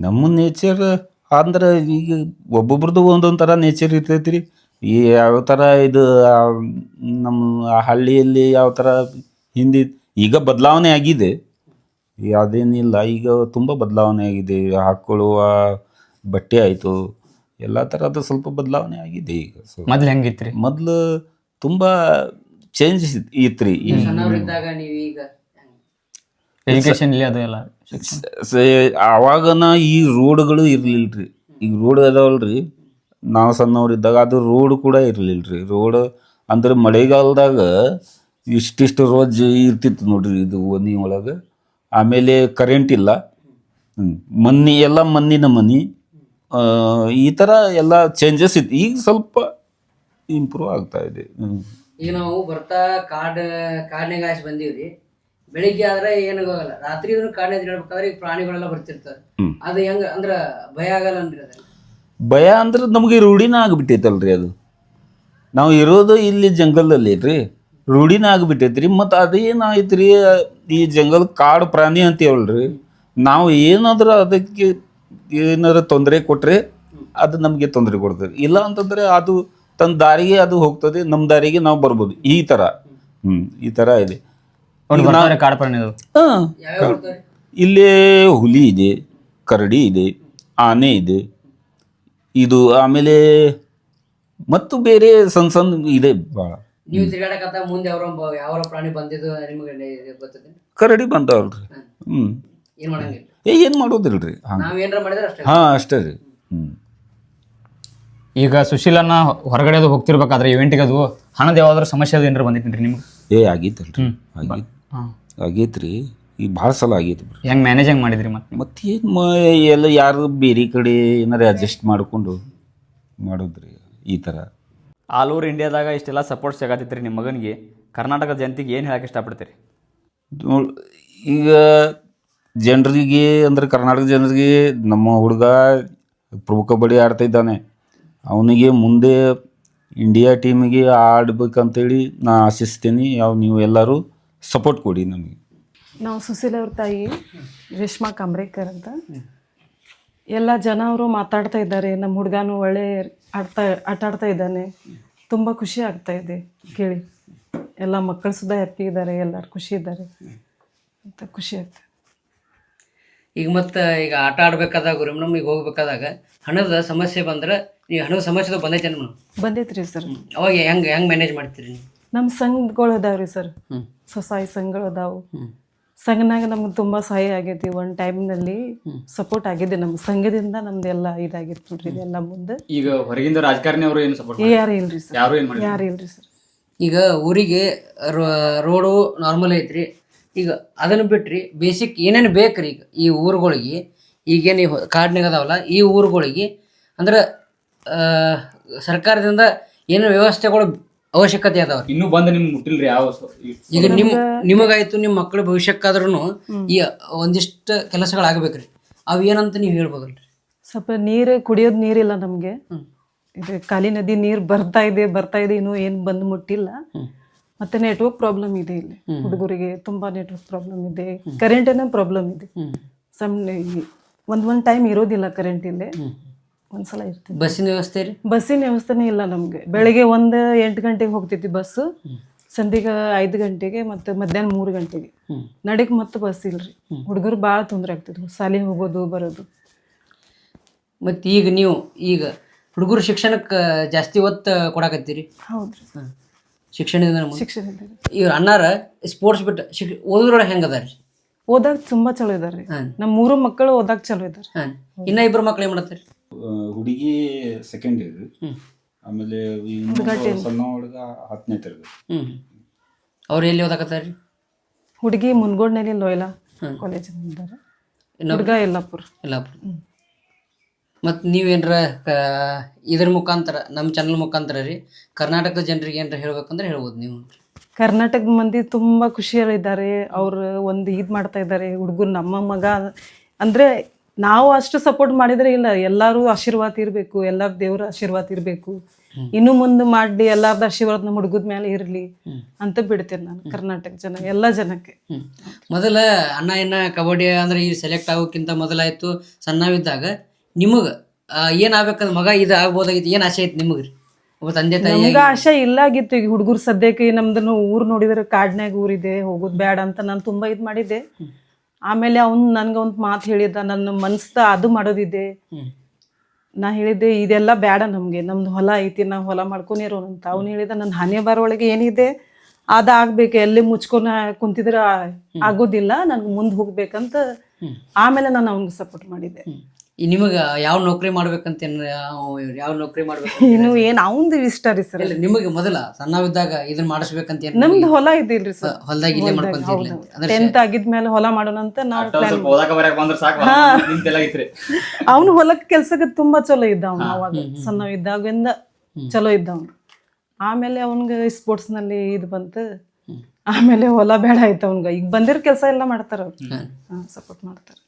ನಮ್ಮ ನೇಚರ್ ಅಂದ್ರೆ ಈಗ ಒಬ್ಬೊಬ್ರದ್ದು ಒಂದೊಂದು ಥರ ನೇಚರ್ ಇರ್ತೈತಿ ರೀ ಈ ಯಾವ ಥರ ಇದು ಆ, ನಮ್ಮ ಆ ಹಳ್ಳಿಯಲ್ಲಿ ಯಾವ ಥರ ಹಿಂದಿ ಈಗ ಬದಲಾವಣೆ ಆಗಿದೆ. ಅದೇನಿಲ್ಲ ಈಗ ತುಂಬ ಬದಲಾವಣೆ ಆಗಿದೆ. ಹಾಕ್ಕೊಳ್ಳುವ ಬಟ್ಟೆ ಆಯಿತು. ಎಲ್ಲ ಥರದ ಸ್ವಲ್ಪ ಬದಲಾವಣೆ ಆಗಿದೆ ಈಗ. ಸೊ ಮೊದ್ಲು ಹೆಂಗಿತ್ರಿ? ಮೊದಲು ತುಂಬ ಚೇಂಜ್ ಇತ್ತು ರೀ ಈ ಸಣ್ಣವ್ರಿದ್ದಾಗ ಎಜುಕೇಶನ್ ಇಲ್ಲಿ ಅದು ಎಲ್ಲ ಸ- ಅವಾಗನ ಈ ರೋಡ್ಗಳು ಇರಲಿಲ್ಲ ರೀ ಈಗ ರೋಡ್ ಅದಾವಲ್ರಿ. ನಾವು ಸಣ್ಣವ್ರಿದ್ದಾಗ ಅದು ರೋಡ್ ಕೂಡ ಇರಲಿಲ್ಲ ರೀ ರೋಡ್ ಅಂದ್ರೆ ಮಳೆಗಾಲದಾಗ ಇಷ್ಟಿಷ್ಟು ರೋಜ್ ಇರ್ತಿತ್ತು ನೋಡ್ರಿ ಇದು ಓಣಿ ಒಳಗೆ. ಆಮೇಲೆ ಕರೆಂಟ್ ಇಲ್ಲ. ಹ್ಮ್. ಮನ್ನಿ ಎಲ್ಲ ಮಣ್ಣಿನ ಮನಿ. ಈ ಥರ ಎಲ್ಲ ಚೇಂಜಸ್ ಇತ್ತು ಈಗ ಸ್ವಲ್ಪ ಇಂಪ್ರೂವ್ ಆಗ್ತಾ ಇದೆ. ಈಗ ನಾವು ಬರ್ತಾ ಕಾಡ್ ಕಾಡ್ನಾಗ ಆಯ್ಸಿ ಬಂದೀವ್ರಿ. ಬೆಳಿಗ್ಗೆ ಆದ್ರೆ ಏನು ಆಗಲ್ಲ. ರಾತ್ರಿ ಕಾಡ್ನಾಗ ಹೇಳ್ಬೇಕಾದ್ರೆ ಈಗ ಪ್ರಾಣಿಗಳೆಲ್ಲ ಬರ್ತಿರ್ತಾರೆ. ಅದು ಹೆಂಗ ಅಂದ್ರ ಭಯ ಆಗಲ್ಲ ಅದ ಭಯ ಅಂದ್ರೆ ನಮಗೆ ರೂಢಿನ ಆಗಿಬಿಟ್ಟೈತಲ್ರಿ ಅದು. ನಾವು ಇರೋದು ಇಲ್ಲಿ ಜಂಗಲ್ದಲ್ಲಿ ರೀ ರೂಢಿನ ಆಗಿಬಿಟ್ಟೈತ್ರಿ. ಮತ್ತು ಅದೇನಾಯ್ತು ರೀ ಈ ಜಂಗಲ್ ಕಾಡು ಪ್ರಾಣಿ ಅಂತೀವಲ್ರಿ. ನಾವು ಏನಾದರೂ ಅದಕ್ಕೆ ಏನಾದ್ರು ತೊಂದರೆ ಕೊಟ್ಟರೆ ಅದು ನಮಗೆ ತೊಂದರೆ ಕೊಡ್ತದೆ. ಇಲ್ಲ ಅಂತಂದರೆ ಅದು ತನ್ನ ದಾರಿಗೆ ಅದು ಹೋಗ್ತದೆ ನಮ್ಮ ದಾರಿಗೆ ನಾವು ಬರ್ಬೋದು. ಈ ಥರ ಹ್ಞೂ ಈ ಥರ ಇದೆ. ಕಾಡು ಹಾಂ. ಇಲ್ಲಿ ಹುಲಿ ಇದೆ ಕರಡಿ ಇದೆ ಆನೆ ಇದೆ. ಇದು ಆಮೇಲೆ ಮತ್ತು ಬೇರೆ ಸಣ್ಣ ಸಣ್ಣ ಇದೆ. ಭಾಳ ನೀವು ತಿರ್ಗಾಡಕತ್ತ ಮುಂದೆ ಯಾವ ಯಾವ ಪ್ರಾಣಿ ಬಂದಿದ್ದು ನಿಮಗೆ ಗೊತ್ತದೆ? ಕರಡಿ ಬಂದವಲ್ರಿ ಹ್ಞೂ ಏನ್ ಮಾಡಂಗಿಲ್ಲ? ಏ ಏನು ಹಾಂ. ನಾವ್ ಏನ್ರ ಅಷ್ಟೇ. ಹಾಂ ಅಷ್ಟೇ ರೀ. ಹ್ಞೂ ಈಗ ಸುಶೀಲನ್ನ ಹೊರಗಡೆ ಅದು ಹೋಗ್ತಿರ್ಬೇಕಾದ್ರೆ ಇವೆಂಟಿಗೆ ಅದು ಹಣದ ಯಾವ್ದಾದ್ರು ಸಮಸ್ಯೆ ಅದು ಏನಾರ ಬಂದಿತ್ತು ನಿಮ್ಗೆ? ಏ ಆಗೈತಲ್ರಿ ಆಗೈತೆ. ಹಾಂ. ಆಗೈತೆ ರೀ ಈಗ ಭಾಳ ಸಲ ಆಗೈತೆ ಬಿಡ್ರಿ. ಹೆಂಗೆ ಮ್ಯಾನೇಜ್ ಹೆಂಗೆ ಮಾಡಿದ್ರಿ ಮತ್ತೆ ಮತ್ತೇನು ಎಲ್ಲ ಯಾರು ಬೇರೆ ಕಡೆ ಏನಾರ ಅಡ್ಜಸ್ಟ್ ಮಾಡಿಕೊಂಡು ಮಾಡೋದ್ರಿ ಈ ಥರ ಆಲ್ ಓವರ್ ಇಂಡಿಯಾದಾಗ ಇಷ್ಟೆಲ್ಲ ಸಪೋರ್ಟ್ ಸಿಗತ್ತೈತ್ರಿ ನಿಮ್ಮ ಮಗನಿಗೆ. ಕರ್ನಾಟಕದ ಜನತೆಗೆ ಏನು ಹೇಳಕ್ಕೆ ಇಷ್ಟಪಡ್ತೀರಿ? ನೋಡ್- ಈಗ ಜನರಿಗೆ ಅಂದ್ರೆ ಕರ್ನಾಟಕ ಜನರಿಗೆ ನಮ್ಮ ಹುಡುಗ ಪ್ರೊ ಕಬಡ್ಡಿ ಆಡ್ತಾ ಇದ್ದಾನೆ ಅವನಿಗೆ ಮುಂದೆ ಇಂಡಿಯಾ ಟೀಮಿಗೆ ಆಡ್ಬೇಕಂತೇಳಿ ನಾ ಆಶಿಸ್ತೀನಿ. ಯಾವ ನೀವು ಎಲ್ಲರೂ ಸಪೋರ್ಟ್ ಕೊಡಿ ನಮಗೆ. ನಾವು ಸುಶೀಲ ಅವ್ರ ತಾಯಿ, ರೇಷ್ಮಾ ಕಾಂಬ್ರೇಕರ್ ಅಂತ. ಎಲ್ಲ ಜನ ಅವರು ಮಾತಾಡ್ತಾ ಇದ್ದಾರೆ. ನಮ್ಮ ಹುಡುಗನು ಒಳ್ಳೆ ಆಡ್ತಾ, ಆಟ ಆಡ್ತಾ ಇದ್ದಾನೆ. ತುಂಬ ಖುಷಿ ಆಗ್ತಾ ಇದೆ. ಕೇಳಿ. ಎಲ್ಲ ಮಕ್ಕಳು ಸುಧಾ ಹ್ಯಾಪಿ ಇದ್ದಾರೆ. ಎಲ್ಲರೂ ಖುಷಿ ಇದ್ದಾರೆ. ಅಂತ ಖುಷಿ ಆಗ್ತದೆ. ಈಗ ಮತ್ತ ಈಗ ಆಟ ಆಡ್ಬೇಕಾದಾಗ ನಮಗೆ ಹೋಗ್ಬೇಕಾದಾಗ ಹಣದ ಸಮಸ್ಯೆ ಬಂದ್ರೆ ಈ ಹಣದ ಸಮಸ್ಯೆ ಬಂದೈತೆ ನಮ್ಮ ಬಂದೈತ್ರಿ ಸರ್. ಅವಾಗ ಹೆಂಗ್ ಹೆಂಗ್ ಮ್ಯಾನೇಜ್ ಮಾಡ್ತೀರಿ ನಮ್ಮ ಸಂಘಗಳು ಅದಾವ್ರಿ ಸರ್. ಸೊಸಾಯಿ ಸ್ವಸಹಾಯ ಸಂಘಗಳು ಅದಾವು. ಸಂಘನಾಗ ನಮ್ಗೆ ತುಂಬಾ ಸಹಾಯ ಆಗೈತಿ. ಒಂದು ಟೈಮ್ನಲ್ಲಿ ಸಪೋರ್ಟ್ ಆಗಿದೆ ನಮ್ಮ ಸಂಘದಿಂದ ನಮ್ದು ಎಲ್ಲ ಇದಾಗಿತ್ತು ನೋಡ್ರಿ ಇದೆಲ್ಲ ಮುಂದೆ ಈಗ ಹೊರಗಿಂದ ರಾಜಕಾರಣಿ ಅವರು ಏನು ಸಪೋರ್ಟ್ ಯಾರು ಇಲ್ರಿ ಸರ್. ಯಾರು ಇಲ್ರಿ ಸರ್. ಈಗ ಊರಿಗೆ ರೋಡು ನಾರ್ಮಲ್ ಐತ್ರಿ. ಈಗ ಅದನ್ನು ಬಿಟ್ರಿ ಬೇಸಿಕ್ ಏನೇನು ಬೇಕ್ರಿ ಈಗ ಈ ಊರುಗಳಿಗೆ? ಈಗೇನು ಈ ಕಾಡ್ನಾಗ ಅದಾವಲ್ಲ ಈ ಊರುಗಳಿಗೆ ಅಂದ್ರೆ ಆ, ಸರ್ಕಾರದಿಂದ ಏನು ವ್ಯವಸ್ಥೆಗಳು ಅವಶ್ಯಕತೆ ಅದಾವ ಇನ್ನು ಬಂದ ನಿಮ್ಗೆ ಮುಟ್ಟಿಲ್ರಿ ಯಾವ ಈಗ ನಿಮ್ ನಿಮಗಾಯ್ತು ನಿಮ್ಮ ಮಕ್ಕಳ ಭವಿಷ್ಯಕ್ಕಾದ್ರೂ ಈ ಒಂದಿಷ್ಟು ಕೆಲಸಗಳಾಗಬೇಕ್ರಿ ಅವು ಏನಂತ ನೀವು ಹೇಳ್ಬೋದಲ್ರಿ? ಸ್ವಲ್ಪ ನೀರು ಕುಡಿಯೋದು ನೀರಿಲ್ಲ ನಮಗೆ. ಇದು ಕಾಲಿ ನದಿ ನೀರು ಬರ್ತಾ ಇದೆ ಬರ್ತಾ ಇದೆ ಇನ್ನೂ ಏನು ಬಂದು ಮುಟ್ಟಿಲ್ಲ. ಮತ್ತೆ ನೆಟ್ವರ್ಕ್ ಪ್ರಾಬ್ಲಮ್ ಇದೆ ಇಲ್ಲಿ. ಹುಡುಗರಿಗೆ ತುಂಬಾ ನೆಟ್ವರ್ಕ್ ಪ್ರಾಬ್ಲಮ್ ಇದೆ. ಕರೆಂಟಿನ ಪ್ರಾಬ್ಲಮ್ ಇದೆ. ಸಮ್ ಒಂದ್ ಒಂದ್ ಟೈಮ್ ಇರೋದಿಲ್ಲ ಕರೆಂಟ್ ಇಲ್ಲಿ. ಒಂದ್ಸಲ ಇರ್ತದೆ ಬಸ್ಸಿನ ವ್ಯವಸ್ಥೆ ರೀ? ಬಸ್ಸಿನ ವ್ಯವಸ್ಥೆನೇ ಇಲ್ಲ ನಮಗೆ. ಬೆಳಿಗ್ಗೆ ಒಂದು ಎಂಟು ಗಂಟೆಗೆ ಹೋಗ್ತೈತಿ ಬಸ್ಸು ಸಂಧಿಗೆ ಐದು ಗಂಟೆಗೆ ಮತ್ತೆ ಮಧ್ಯಾಹ್ನ ಮೂರು ಗಂಟೆಗೆ. ನಡಿಗೆ ಮತ್ತೆ ಬಸ್ ಇಲ್ರಿ. ಹುಡುಗರು ಭಾಳ ತೊಂದರೆ ಆಗ್ತಿದ್ವು ಸಾಲಿ ಹೋಗೋದು ಬರೋದು. ಮತ್ತು ಈಗ ನೀವು ಈಗ ಹುಡುಗರು ಶಿಕ್ಷಣಕ್ಕೆ ಜಾಸ್ತಿ ಒತ್ತು ಕೊಡಾಕತ್ತೀರಿ? ಹೌದ್ರಿ. ಶಿಕ್ಷಣದಿಂದ ನಮ್ಗೆ ಶಿಕ್ಷಣ ಇದ್ದಾರೆ ಇವ್ರ ಅಣ್ಣಾರ ಸ್ಪೋರ್ಟ್ಸ್ ಬಿಟ್ಟು ಶಿಕ್ಷ ಓದೋದ್ರೊಳಗೆ ಹೆಂಗೆ ಅದಾರ? ಓದಾಕ ತುಂಬಾ ಚಲೋ ಇದಾರೆ ಹಾಂ. ನಮ್ಮ ಮೂರು ಮಕ್ಕಳು ಓದಾಗ ಚಲೋ ಇದಾರೆ. ಹಾಂ. ಇನ್ನ ಇಬ್ಬರು ಮಕ್ಳು ಏನು ಮಾಡತ್ತಾರೆ ಹುಡುಗಿ ಸೆಕೆಂಡ್ ಇಯರ್ ಹ್ಮ್. ಆಮೇಲೆ ಇನ್ನೊಬ್ಬ ಸಣ್ಣ ಹುಡುಗ ಹತ್ತನೇ ತರಗತಿ. ಹ್ಞೂ ಅವ್ರು ಎಲ್ಲಿ ಓದಾಕತ್ತಾರ? ರೀ ಹುಡುಗಿ ಮುನ್ಗೋಡ್ನಲ್ಲಿ ಲೋಯ್ಲಾ ಕಾಲೇಜ್ ಇದ್ದಾರೆ ಹುಡುಗ ಯಲ್ಲಾಪುರ. ಇಲ್ಲ ಮತ್ತು ನೀವೇನರ ಕ ಇದ್ರ ಮುಖಾಂತರ ನಮ್ಮ ಚಾನಲ್ ಮುಖಾಂತರ ರೀ ಕರ್ನಾಟಕದ ಜನರಿಗೆ ಏನರ ಹೇಳ್ಬೇಕಂದ್ರೆ ಹೇಳ್ಬೋದು ನೀವು. ಕರ್ನಾಟಕದ ಮಂದಿ ತುಂಬ ಖುಷಿಯಲ್ಲಿದ್ದಾರೆ ಅವರು ಒಂದು ಇದು ಮಾಡ್ತಾ ಇದ್ದಾರೆ ಹುಡುಗರು ನಮ್ಮ ಮಗ. ಅಂದರೆ ನಾವು ಅಷ್ಟು ಸಪೋರ್ಟ್ ಮಾಡಿದರೆ ಇಲ್ಲ ಎಲ್ಲರೂ ಆಶೀರ್ವಾದ ಇರಬೇಕು ಎಲ್ಲರ ದೇವ್ರ ಆಶೀರ್ವಾದ ಇರಬೇಕು. ಇನ್ನು ಮುಂದೆ ಮಾಡಿ ಎಲ್ಲಾರ್ದು ಆಶೀರ್ವಾದ ನಮ್ಮ ಹುಡುಗದ ಮೇಲೆ ಇರಲಿ ಅಂತ ಬಿಡ್ತೇನೆ ನಾನು ಕರ್ನಾಟಕ ಜನ ಎಲ್ಲ ಜನಕ್ಕೆ. ಮೊದಲ ಅಣ್ಣ ಏನ ಕಬಡ್ಡಿ ಅಂದ್ರೆ ಈ ಸೆಲೆಕ್ಟ್ ಆಗೋಕ್ಕಿಂತ ಮೊದಲಾಯ್ತು ಸಣ್ಣವಿದ್ದಾಗ ನಿಮಗೆ ಏನಾಗ್ಬೇಕಂದ್ರೆ ಮಗ ಇದು ಆಗ್ಬೋದಾಗಿತ್ತು ಏನು ಆಸೆ ಐತಿ ನಿಮಗೆ ರೀ ಒಬ್ಬ ತಂದೆ ತಾಯಿ ನಮ್ಗೆ ಆಶೆ ಇಲ್ಲ ಆಗಿತ್ತು ಈಗ ಹುಡುಗರು ಸದ್ಯಕ್ಕೆ ನಮ್ದನ್ನು ಊರು ನೋಡಿದ್ರೆ ಕಾಡ್ನ್ಯಾಗ ಊರಿದೆ ಹೋಗೋದು ಬೇಡ ಅಂತ ನಾನು ತುಂಬಾ ಇದು ಮಾಡಿದ್ದೆ. ಆಮೇಲೆ ಅವ್ನು ನನ್ಗೆ ಒಂದು ಮಾತು ಹೇಳಿದ್ದ ನನ್ನ ಮನ್ಸ್ತ ಅದು ಮಾಡೋದಿದೆ. ನಾ ಹೇಳಿದ್ದೆ ಇದೆಲ್ಲ ಬೇಡ ನಮಗೆ ನಮ್ದು ಹೊಲ ಐತಿ ನಾವು ಹೊಲ ಮಾಡ್ಕೊಂಡಿರೋಣ ಅಂತ. ಅವ್ನು ಹೇಳಿದ ನನ್ನ ಹಣೆ ಒಳಗೆ ಏನಿದೆ ಅದಾಗಬೇಕು ಎಲ್ಲಿ ಮುಚ್ಕೊಂಡು ಕುಂತಿದ್ರೆ ಆಗೋದಿಲ್ಲ ನನ್ಗೆ ಮುಂದೆ ಹೋಗ್ಬೇಕಂತ ಆಮೇಲೆ ನಾನು ಅವ್ನಿಗೆ ಸಪೋರ್ಟ್ ಮಾಡಿದ್ದೆ. ನಿಮಗೆ ಯಾವ ನೌಕರಿ ಮಾಡ್ಬೇಕಂತ ಏನ್ ಯಾವ ನೌಕರಿ ಮಾಡ್ಬೇಕು ಇನ್ನು ಏನು ಅವಂದು ಇಷ್ಟ ರೀ ಸರ್? ಇಲ್ಲ ನಿಮಗೆ ಮೊದಲ ಸಣ್ಣವಿದ್ದಾಗ ಇದನ್ನ ಮಾಡಿಸ್ಬೇಕಂತ ಏನ್ ನಮ್ದು ಹೊಲ ಇದಿಲ್ರಿ ಸರ್. ಹೊಲದಾಗ ಇಲ್ಲೇ ಮಾಡ್ಕೊಂತಿರ್ಲಿ ಅಂದ್ರೆ ಟೆಂತ್ ಆಗಿದ್ಮೇಲೆ ಹೊಲ ಮಾಡೋಣ ಅಂತ ನಾವು ಪ್ಲಾನ್ ಸ್ವಲ್ಪ ಓದಾಕ ಬರಕ್ ಬಂದ್ರೆ ಸಾಕು ನಿಂತೆಲ್ಲ ಐತ್ರಿ ಅವನು ಹೊಲಕ್ಕೆ ಕೆಲ್ಸಕ್ಕೆ ತುಂಬಾ ಚಲೋ ಇದ್ದ ಅವನು ಅವಾಗ. ಸಣ್ಣ ಇದ್ದಾಗಿಂದ ಚಲೋ ಇದ್ದ ಅವನು. ಆಮೇಲೆ ಅವನ್ಗೆ ಸ್ಪೋರ್ಟ್ಸ್ನಲ್ಲಿ ಇದು ಬಂತು. ಆಮೇಲೆ ಹೊಲ ಬೇಡ ಆಯ್ತು ಅವನ್ಗ. ಈಗ ಬಂದಿರೋ ಕೆಲಸ ಎಲ್ಲ ಮಾಡ್ತಾರ ಅವ್ರು. ಸಪೋರ್ಟ್ ಮಾಡ್ತಾರೆ.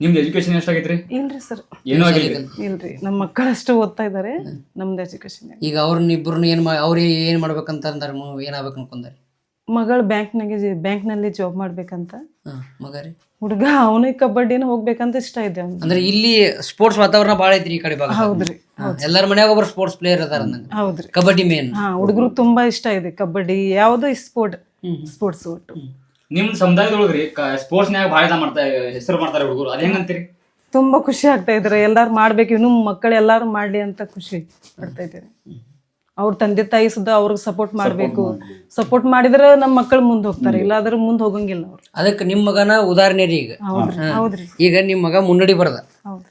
ನಿಮ್ದು ಎಜುಕೇಶನ್ ಎಷ್ಟಾಗೈತ್ರಿ? ಇಲ್ರಿ ಸರ್. ಏನೂ ಆಗಿಲ್ಲ ಇಲ್ರಿ. ನಮ್ಮ ಮಕ್ಕಳಷ್ಟು ಓದ್ತಾ ಇದ್ದಾರೆ ನಮ್ದು ಎಜುಕೇಶನ್ ಈಗ ಅವ್ರನ್ನ ಇಬ್ಬರನ್ನ ಏನ್ ಮಾ ಏನು ಏನ್ ಮಾಡ್ಬೇಕಂತ ಅಂದಾರ ಏನಾಗ್ಬೇಕು ಅನ್ಕೊಂಡಾರಿ? ಮಗಳು ಬ್ಯಾಂಕ್ನಾಗೆ ಬ್ಯಾಂಕ್ನಲ್ಲಿ ಜಾಬ್ ಮಾಡ್ಬೇಕಂತ. ಹಾ ಮಗ ರೀ ಹುಡುಗ ಅವನಿಗೆ ಕಬಡ್ಡಿನ ಹೋಗ್ಬೇಕಂತ ಇಷ್ಟ ಇದೆ ಅವ್ನು ಅಂದ್ರೆ ಇಲ್ಲಿ ಸ್ಪೋರ್ಟ್ಸ್ ವಾತಾವರಣ ಬಾಳ ಐತ್ರಿ ಈ ಕಡೆ ಭಾಗ. ಹೌದ್ರಿ ಎಲ್ಲರ ಮನ್ಯಾಗ ಒಬ್ರು ಸ್ಪೋರ್ಟ್ಸ್ ಪ್ಲೇಯರ್ ಅದಾರ ನಂಗೆ ಹೌದ್ರಿ. ಕಬಡ್ಡಿ ಮೇನ್ ಹಾ ಹುಡುಗರು ತುಂಬಾ ಇಷ್ಟ ಇದೆ ಕಬಡ್ಡಿ ಯಾವುದೋ ಸ್ಪೋರ್ಟ್ ಸ್ಪೋರ್ಟ್ಸ್ ಒಟ್ಟು. ನಿಮ್ ಸಮುದಾಯದೊಳಗ್ರಿ ಸ್ಪೋರ್ಟ್ಸ್ನ್ಯಾಗ ಭಾಳ ಇದ ಮಾಡ್ತಾ ಹೆಸರು ಮಾಡ್ತಾರೆ ಹುಡುಗರು. ಅದ ಹೆಂಗಂತೀರಿ ತುಂಬಾ ಖುಷಿ ಆಗ್ತಾ ಇದ್ರೆ ಎಲ್ಲಾರು ಮಾಡ್ಬೇಕು. ಇನ್ನು ಮಕ್ಕಳು ಎಲ್ಲಾರು ಮಾಡ್ಲಿ ಅಂತ ಖುಷಿ ಪಡ್ತಾ ಇದ್ದಾರೆ. ಅವ್ರ ತಂದೆ ತಾಯಿ ಸುದ್ದ ಅವ್ರಿಗೆ ಸಪೋರ್ಟ್ ಮಾಡ್ಬೇಕು. ಸಪೋರ್ಟ್ ಮಾಡಿದ್ರೆ ನಮ್ಮ ಮಕ್ಕಳು ಮುಂದೆ ಹೋಗ್ತಾರೆ. ಇಲ್ಲಾದ್ರೆ ಮುಂದೆ ಹೋಗಂಗಿಲ್ಲ ಅವ್ರು. ಅದಕ್ಕೆ ನಿಮ್ಮ ಮಗನ ಉದಾಹರಣೆ ರೀ ಈಗ. ಈಗ ನಿಮ್ಮ ಮಗ ಮುನ್ನಡಿ ಬರ್ದ.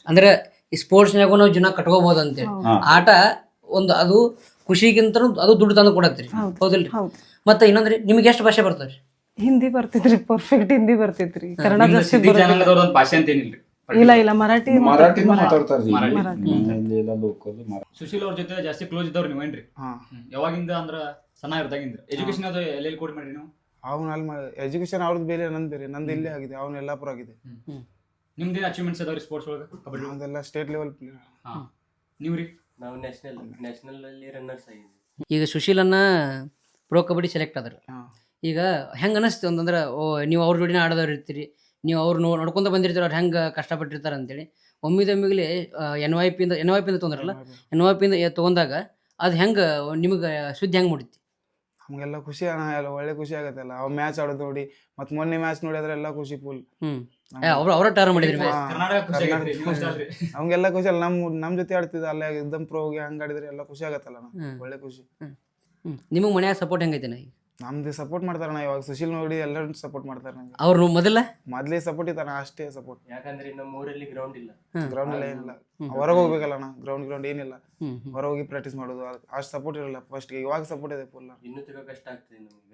ಅಂದ್ರೆ ಈ ಸ್ಪೋರ್ಟ್ಸ್ನಾಗೂ ನಾವು ಜನ ಕಟ್ಕೋಬಹುದು ಅಂತೇಳಿ. ಆಟ ಒಂದು ಅದು ಖುಷಿಗಿಂತ ಅದು ದುಡ್ಡು ತಂದು ಕೊಡತ್ರಿ. ಹೌದಿಲ್ರಿ? ಹೌದು. ಮತ್ತೆ ಇನ್ನೊಂದ್ರಿ ನಿಮ್ಗೆ ಎಷ್ಟು ಭಾಷೆ ಬರ್ತಾವ್ರಿ ಹಿಂದಿ ಬರ್ತಿದ್ರಿ ಪರ್ಫೆಕ್ಟ್ ಹಿಂದಿ ಬರ್ತಿದ್ರಿ. ಕನ್ನಡ ಜಾಸ್ತಿ ಭಾಷೆ ಅಂತ ಏನಿಲ್ರಿ? ಇಲ್ಲ ಇಲ್ಲ ಮರಾಠಿ ಮರಾಠಿ ಸುಶೀಲ್ ಅವ್ರ ಜೊತೆ ಜಾಸ್ತಿ ಕ್ಲೋಸ್ ಇದ್ದವ್ರು ನೀವೇನ್ರಿ ಹಾ. ಹ್ಮ್. ಯಾವಾಗಿಂದ ಅಂದ್ರ ಸಣ್ಣ ಇರ್ದಾಗಿಂದ ಎಜುಕೇಶನ್ ಅದು ಎಲ್ಲೆಲ್ಲಿ ಕೊಡಿ ಮಾಡ್ರಿ ನೀವು? ಅವ್ನ ಅಲ್ಲಿ ಎಜುಕೇಶನ್ ಅವ್ರದ್ದು ಬೇರೆ ನಂದಿರಿ ಬೇರೆ ನಂದು ಇಲ್ಲೇ ಆಗಿದೆ ಅವನ್ ಎಲ್ಲಾ ಪುರ ಆಗಿದೆ ನಿಮ್ದೇನು ಅಚೀವ್ಮೆಂಟ್ಸ್ ಅದಾವ್ರಿ ಸ್ಪೋರ್ಟ್ಸ್ ಒಳಗೆ ಕಬಡ್ಡಿ ಒಂದೆಲ್ಲ ಅದೆಲ್ಲ ಸ್ಟೇಟ್ ಲೆವೆಲ್ ಪ್ಲೇಯರ್ ಹಾ. ನೀವು ರೀ ನಾವು ನ್ಯಾಷನಲ್ ನ್ಯಾಷನಲ್ ಅಲ್ಲಿ ರನ್ನರ್ಸ್ ಆಗಿದ್ವಿ ಈಗ ಸುಶೀಲನ್ನ ಪ್ರೋ ಕಬಡ್ಡಿ ಸೆಲೆಕ್ಟ್ ಆದ್ರ. ಈಗ ಹೆಂಗ್ ಅನಿಸ್ತು ಅಂತಂದ್ರೆ ಓ ನೀವು ಅವ್ರ ಜೋಡಿನ ಆಡೋದವ್ರು ಇರ್ತೀರಿ. ನೀವು ಅವ್ರು ನೋ ನೋಡ್ಕೊಂತ ಬಂದಿರ್ತೀರ ಅವ್ರು ಹೆಂಗೆ ಕಷ್ಟಪಟ್ಟಿರ್ತಾರೆ ಅಂತೇಳಿ. ಒಮ್ಮಿದೊಮ್ಮಿಗ್ಲಿ ಎನ್ ವೈ ಪಿಂದ ಎನ್ ವೈ ಪಿಂದ ತೊಂದ್ರಲ್ಲ ಎನ್ ವೈ ಪಿಂದ ತೊಗೊಂಡಾಗ ಅದು ಹೆಂಗೆ ನಿಮಗೆ ಸುದ್ದಿ ಹೆಂಗೆ ಮುಡಿತಿ? ನಮಗೆಲ್ಲ ಖುಷಿ ಅಣ್ಣ ಎಲ್ಲ ಒಳ್ಳೆ ಖುಷಿ ಆಗತ್ತಲ್ಲ ಅವ್ರು ಮ್ಯಾಚ್ ಆಡೋದು ನೋಡಿ ಮತ್ತೆ ಮೊನ್ನೆ ಮ್ಯಾಚ್ ನೋಡಿದ್ರೆ ಎಲ್ಲ ಖುಷಿ ಫುಲ್ ಹ್ಮ್. ಅವ್ರು ಅವರ ಟರ್ನ್ ಮಾಡಿದ್ರಿ ಅವಂಗೆಲ್ಲ ಕರ್ನಾಟಕ ಖುಷಿ. <laughs> ನಮ್ಗೆಲ್ಲ ಅಲ್ಲ ನಮ್ಮ ನಮ್ಮ ಜೊತೆ ಆಡ್ತಿದ್ದ ಅಲ್ಲೇ ಎಕ್ದಮ್ ಪ್ರೋ ಹೋಗಿ ಹಂಗ್ ಆಡಿದ್ರೆ ಎಲ್ಲ ಖುಷಿ ಆಗತ್ತಲ್ಲ ಒಳ್ಳೆ ಖುಷಿ. ನಿಮಗೆ ಮನ್ಯಾಗ ಸಪೋರ್ಟ್ ಹೆಂಗೈತೆ ನಾ ಈಗ? ನಮ್ದು ಸಪೋರ್ಟ್ ಮಾಡ್ತಾರಣ್ಣ ಇವಾಗ ಸುಶೀಲ್ ನೋಡಿ ಎಲ್ಲರೂ ಸಪೋರ್ಟ್ ಮಾಡ್ತಾರೆ ನಂಗೆ. ಅವ್ರು ಮೊದಲ? ಮೊದ್ಲೇ ಸಪೋರ್ಟ್ ಇತ್ತಾನ ಅಷ್ಟೇ ಸಪೋರ್ಟ್ ಯಾಕಂದ್ರೆ ನಮ್ಮ ಊರಲ್ಲಿ ಗ್ರೌಂಡ್ ಇಲ್ಲ. ಗ್ರೌಂಡ್ ಎಲ್ಲ ಏನಿಲ್ಲ ಹೊರಗೆ ಹೋಗ್ಬೇಕಲ್ಲ ಅಣ್ಣ ಗ್ರೌಂಡ್ ಗ್ರೌಂಡ್ ಏನಿಲ್ಲ. ಹೊರಗೆ ಹೋಗಿ ಪ್ರಾಕ್ಟೀಸ್ ಮಾಡೋದು ಅಷ್ಟು ಸಪೋರ್ಟ್ ಇರಲ್ಲ ಫಸ್ಟ್ ಇವಾಗ ಸಪೋರ್ಟ್ ಇದೆ ಫುಲ್ ಇನ್ನೂ ತಿರ್ಗೋ ಕಷ್ಟ ಆಗ್ತದೆ ನಮಗೆ.